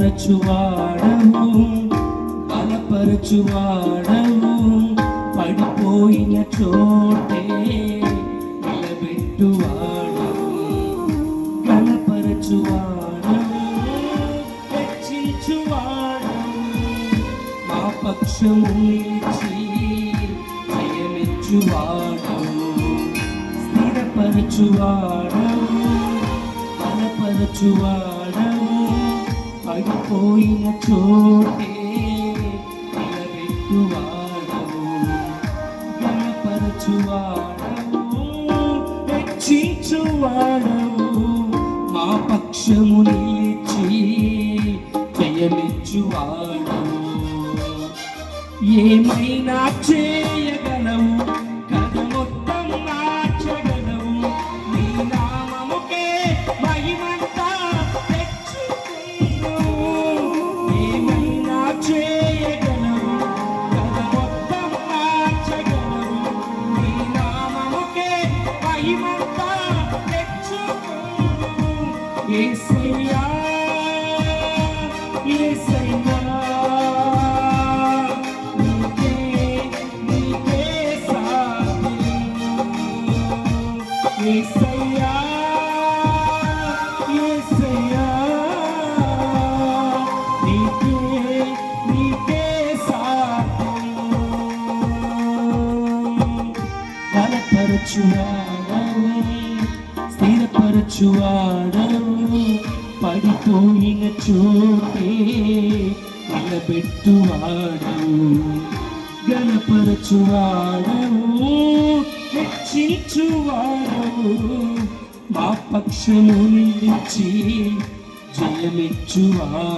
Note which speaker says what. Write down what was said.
Speaker 1: స్థిరపరచువాడవు బలపరచువాడవు పడిపోయిన చోటే నిలబెట్టువాడవు గణపరచువాడవు హెచ్చించువాడవు మా పక్షము నిలిచి జయమిచ్చువాడవు స్థిరపరచువాడవు బలపరచువాడవు పడిపోయిన చోటే నిలబెట్టువాడవు గణపరచువాడవు హెచ్చించువాడవు మా పక్షము నిలిచి జయమిచ్చువాడవు ఏమైనా చేయగలవు? మహిమంతా తెచ్చుకుందువు యేసయ్యా యేసయ్యా నీకే స్థిరపరచువాడవు పడిపోయిన చోటే నిలబెట్టువాడవు గణపరచువాడవు హెచ్చించువాడవు మా పక్షము నిలిచి జయమిచ్చువాడవు